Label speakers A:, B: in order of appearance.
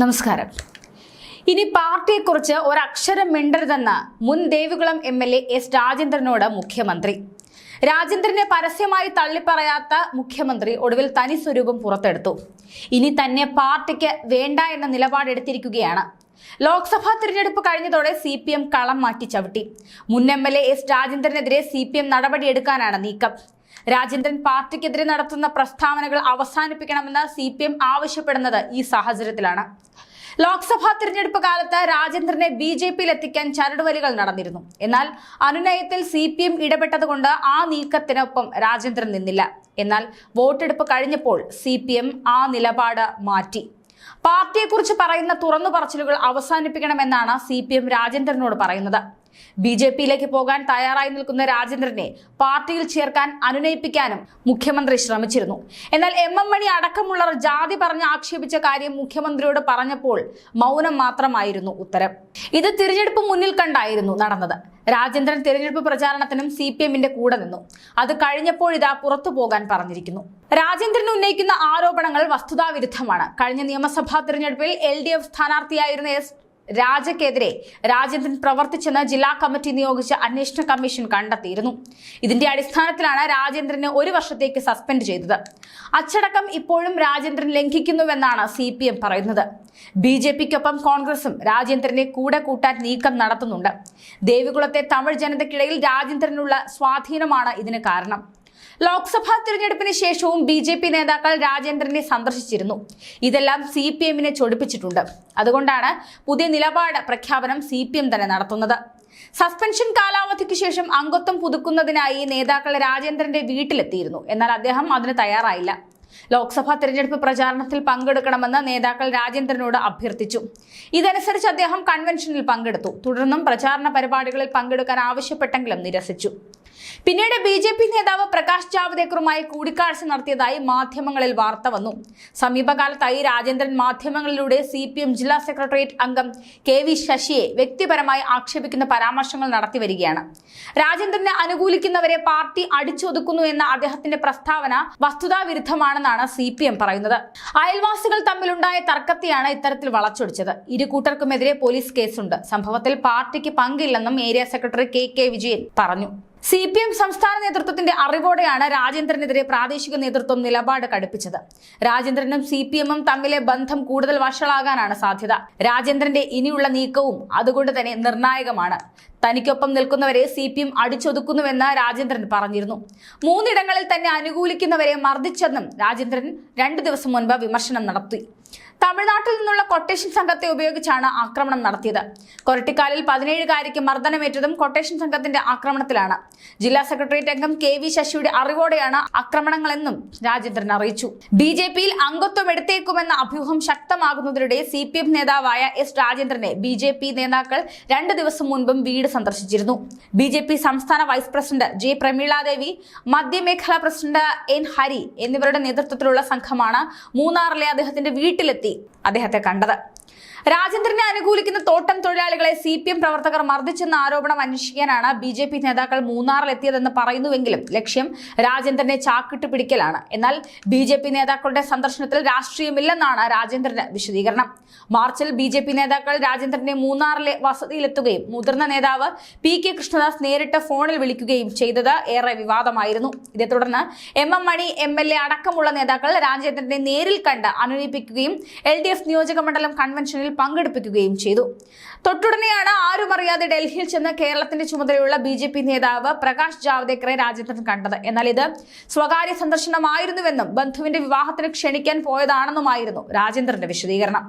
A: നമസ്കാരം. ഇനി പാർട്ടിയെക്കുറിച്ച് ഒരക്ഷരം മിണ്ടരുതെന്ന് മുൻ Devikulam M L A S രാജേന്ദ്രനോട് മുഖ്യമന്ത്രി. രാജേന്ദ്രനെ പരസ്യമായി തള്ളിപ്പറയാത്ത മുഖ്യമന്ത്രി ഒടുവിൽ തനി സ്വരൂപം പുറത്തെടുത്തു. ഇനി തന്നെ പാർട്ടിക്ക് വേണ്ട എന്ന നിലപാടെടുത്തിരിക്കുകയാണ് ലോക്സഭാ തിരഞ്ഞെടുപ്പ് കഴിഞ്ഞതോടെ സി പി എം കളം മാറ്റി ചവിട്ടി. മുൻ എം എൽ എ എസ് രാജേന്ദ്രനെതിരെ സി പി എം നടപടിയെടുക്കാനാണ് നീക്കം. രാജേന്ദ്രൻ പാർട്ടിക്കെതിരെ നടത്തുന്ന പ്രസ്താവനകൾ അവസാനിപ്പിക്കണമെന്ന് സി പി എം ആവശ്യപ്പെടുന്നത് ഈ സാഹചര്യത്തിലാണ്. ലോക്സഭാ തിരഞ്ഞെടുപ്പ് കാലത്ത് രാജേന്ദ്രനെ ബി ജെ പിയിൽ എത്തിക്കാൻ ചരടുവലികൾ നടന്നിരുന്നു. എന്നാൽ അനുനയത്തിൽ സി പി എം ഇടപെട്ടതുകൊണ്ട് ആ നീക്കത്തിനൊപ്പം രാജേന്ദ്രൻ നിന്നില്ല. എന്നാൽ വോട്ടെടുപ്പ് കഴിഞ്ഞപ്പോൾ സി പി എം ആ നിലപാട് മാറ്റി. പാർട്ടിയെക്കുറിച്ച് പറയുന്ന തുറന്നു പറച്ചിലുകൾ അവസാനിപ്പിക്കണമെന്നാണ് സി പി എം രാജേന്ദ്രനോട് പറയുന്നത്. ബി ജെ പിയിലേക്ക് പോകാൻ തയ്യാറായി നിൽക്കുന്ന രാജേന്ദ്രനെ പാർട്ടിയിൽ ചേർക്കാൻ അനുനയിപ്പിക്കാനും മുഖ്യമന്ത്രി ശ്രമിച്ചിരുന്നു. എന്നാൽ എം എം മണി അടക്കമുള്ളവർ ജാതി പറഞ്ഞ് ആക്ഷേപിച്ച കാര്യം മുഖ്യമന്ത്രിയോട് പറഞ്ഞപ്പോൾ മൗനം മാത്രമായിരുന്നു ഉത്തരം. ഇത് തിരഞ്ഞെടുപ്പ് മുന്നിൽ കണ്ടായിരുന്നു നടന്നത്. രാജേന്ദ്രൻ തിരഞ്ഞെടുപ്പ് പ്രചാരണത്തിനും സി പി എമ്മിന്റെ കൂടെ നിന്നു. അത് കഴിഞ്ഞപ്പോഴിതാ പുറത്തു പോകാൻ പറഞ്ഞിരിക്കുന്നു. രാജേന്ദ്രൻ ഉന്നയിക്കുന്ന ആരോപണങ്ങൾ വസ്തുതാവിരുദ്ധമാണ്. കഴിഞ്ഞ നിയമസഭാ തിരഞ്ഞെടുപ്പിൽ എൽ ഡി എഫ് സ്ഥാനാർത്ഥിയായിരുന്ന എസ് രാജയ്ക്കെതിരെ രാജേന്ദ്രൻ പ്രവർത്തിച്ചെന്ന് ജില്ലാ കമ്മിറ്റി നിയോഗിച്ച അന്വേഷണ കമ്മീഷൻ കണ്ടെത്തിയിരുന്നു. ഇതിന്റെ അടിസ്ഥാനത്തിലാണ് രാജേന്ദ്രനെ ഒരു വർഷത്തേക്ക് സസ്പെൻഡ് ചെയ്തത്. അച്ചടക്കം ഇപ്പോഴും രാജേന്ദ്രൻ ലംഘിക്കുന്നുവെന്നാണ് സി പി എം പറയുന്നത്. ബി ജെ പിക്കൊപ്പം കോൺഗ്രസും രാജേന്ദ്രനെ കൂടെ കൂട്ടാൻ നീക്കം നടത്തുന്നുണ്ട്. ദേവികുളത്തെ തമിഴ് ജനതയ്ക്കിടയിൽ രാജേന്ദ്രനുള്ള സ്വാധീനമാണ് ഇതിന് കാരണം. ലോക്സഭാ തിരഞ്ഞെടുപ്പിന് ശേഷവും ബി ജെ പി നേതാക്കൾ രാജേന്ദ്രനെ സന്ദർശിച്ചിരുന്നു. ഇതെല്ലാം സി പി എമ്മിനെ ചൊടിപ്പിച്ചിട്ടുണ്ട്. അതുകൊണ്ടാണ് പുതിയ നിലപാട് പ്രഖ്യാപനം സി പി എം തന്നെ നടത്തുന്നത്. സസ്പെൻഷൻ കാലാവധിക്ക് ശേഷം അംഗത്വം പുതുക്കുന്നതിനായി നേതാക്കൾ രാജേന്ദ്രന്റെ വീട്ടിലെത്തിയിരുന്നു. എന്നാൽ അദ്ദേഹം അതിന് തയ്യാറായില്ല. ലോക്സഭാ തെരഞ്ഞെടുപ്പ് പ്രചാരണത്തിൽ പങ്കെടുക്കണമെന്ന് നേതാക്കൾ രാജേന്ദ്രനോട് അഭ്യർത്ഥിച്ചു. ഇതനുസരിച്ച് അദ്ദേഹം കൺവെൻഷനിൽ പങ്കെടുത്തു. തുടർന്നും പ്രചാരണ പരിപാടികളിൽ പങ്കെടുക്കാൻ ആവശ്യപ്പെട്ടെങ്കിലും നിരസിച്ചു. പിന്നീട് ബി ജെ പി നേതാവ് പ്രകാശ് ജാവ്ദേക്കറുമായി കൂടിക്കാഴ്ച നടത്തിയതായി മാധ്യമങ്ങളിൽ വാർത്ത വന്നു. സമീപകാലത്തായി രാജേന്ദ്രൻ മാധ്യമങ്ങളിലൂടെ സി പി എം ജില്ലാ സെക്രട്ടേറിയറ്റ് അംഗം കെ വി ശശിയെ വ്യക്തിപരമായി ആക്ഷേപിക്കുന്ന പരാമർശങ്ങൾ നടത്തി വരികയാണ് രാജേന്ദ്രനെ അനുകൂലിക്കുന്നവരെ പാർട്ടി അടിച്ചൊതുക്കുന്നു എന്ന അദ്ദേഹത്തിന്റെ പ്രസ്താവന വസ്തുതാവിരുദ്ധമാണെന്നാണ് സി പി എം പറയുന്നത്. അയൽവാസികൾ തമ്മിലുണ്ടായ തർക്കത്തെയാണ് ഇത്തരത്തിൽ വളച്ചൊടിച്ചത്. ഇരു കൂട്ടർക്കുമെതിരെ പോലീസ് കേസുണ്ട്. സംഭവത്തിൽ പാർട്ടിക്ക് പങ്കില്ലെന്നും area secretary K K Vijayan പറഞ്ഞു. സി പി എം സംസ്ഥാന നേതൃത്വത്തിന്റെ അറിവോടെയാണ് രാജേന്ദ്രനെതിരെ പ്രാദേശിക നേതൃത്വം നിലപാട് കടുപ്പിച്ചത്. രാജേന്ദ്രനും സി പി എമ്മും തമ്മിലെ ബന്ധം കൂടുതൽ വഷളാകാനാണ് സാധ്യത. രാജേന്ദ്രന്റെ ഇനിയുള്ള നീക്കവും അതുകൊണ്ട് തന്നെ നിർണായകമാണ്. തനിക്കൊപ്പം നിൽക്കുന്നവരെ സി പി എം അടിച്ചൊതുക്കുന്നുവെന്ന് രാജേന്ദ്രൻ പറഞ്ഞിരുന്നു. മൂന്നിടങ്ങളിൽ തന്നെ അനുകൂലിക്കുന്നവരെ മർദ്ദിച്ചെന്നും രാജേന്ദ്രൻ രണ്ടു ദിവസം മുൻപ് വിമർശനം നടത്തി. തമിഴ്നാട്ടിൽ നിന്നുള്ള കൊട്ടേഷൻ സംഘത്തെ ഉപയോഗിച്ചാണ് ആക്രമണം നടത്തിയത്. കൊരട്ടിക്കാലിൽ പതിനേഴുകാരിക്ക് മർദ്ദനമേറ്റതും കൊട്ടേഷൻ സംഘത്തിന്റെ ആക്രമണത്തിലാണ്. ജില്ലാ സെക്രട്ടേറിയറ്റ് അംഗം കെ വി ശശിയുടെ അറിവോടെയാണ് ആക്രമണങ്ങളെന്നും രാജേന്ദ്രൻ അറിയിച്ചു. ബി ജെ പിയിൽ അംഗത്വം എടുത്തേക്കുമെന്ന അഭ്യൂഹം ശക്തമാകുന്നതിനിടെ സി പി എം നേതാവായ എസ് രാജേന്ദ്രനെ ബി ജെ പി നേതാക്കൾ രണ്ട് ദിവസം മുൻപും വീട് സന്ദർശിച്ചിരുന്നു. ബി ജെ പി സംസ്ഥാന വൈസ് പ്രസിഡന്റ് ജെ പ്രമീളാദേവി മധ്യമേഖലാ പ്രസിഡന്റ് എൻ ഹരി എന്നിവരുടെ നേതൃത്വത്തിലുള്ള സംഘമാണ് മൂന്നാറിലെ അദ്ദേഹത്തിന്റെ വീട്ടിലെത്തി അദ്ദേഹത്തെ കണ്ടത്. രാജേന്ദ്രനെ അനുകൂലിക്കുന്ന തോട്ടം തൊഴിലാളികളെ സി പി എം പ്രവർത്തകർ മർദ്ദിച്ചെന്ന ആരോപണം അന്വേഷിക്കാനാണ് ബി ജെ പി നേതാക്കൾ മൂന്നാറിലെത്തിയതെന്ന് പറയുന്നുവെങ്കിലും ലക്ഷ്യം രാജേന്ദ്രനെ ചാക്കിട്ട് പിടിക്കലാണ്. എന്നാൽ ബി ജെ പി നേതാക്കളുടെ സന്ദർശനത്തിൽ രാഷ്ട്രീയമില്ലെന്നാണ് രാജേന്ദ്രന്റെ വിശദീകരണം. മാർച്ചിൽ ബി ജെ പി നേതാക്കൾ രാജേന്ദ്രനെ മൂന്നാറിലെ വസതിയിലെത്തുകയും മുതിർന്ന നേതാവ് പി കെ കൃഷ്ണദാസ് നേരിട്ട് ഫോണിൽ വിളിക്കുകയും ചെയ്തത് ഏറെ വിവാദമായിരുന്നു. ഇതേ തുടർന്ന് M M Mani M L A അടക്കമുള്ള നേതാക്കൾ രാജേന്ദ്രനെ നേരിൽ കണ്ട് അനുനയിപ്പിക്കുകയും എൽ ഡി എഫ് നിയോജക മണ്ഡലം കൺവെൻഷനിൽ പങ്കെടുപ്പിക്കുകയും ചെയ്തു. തൊട്ടുടനെയാണ് ആരും അറിയാതെ ഡൽഹിയിൽ ചെന്ന് കേരളത്തിന്റെ ചുമതലയുള്ള ബി നേതാവ് പ്രകാശ് ജാവ്ദേക്കറെ രാജേന്ദ്രൻ കണ്ടത്. എന്നാൽ ഇത് സ്വകാര്യ സന്ദർശനമായിരുന്നുവെന്നും ബന്ധുവിന്റെ വിവാഹത്തിന് ക്ഷണിക്കാൻ പോയതാണെന്നുമായിരുന്നു രാജേന്ദ്രന്റെ വിശദീകരണം.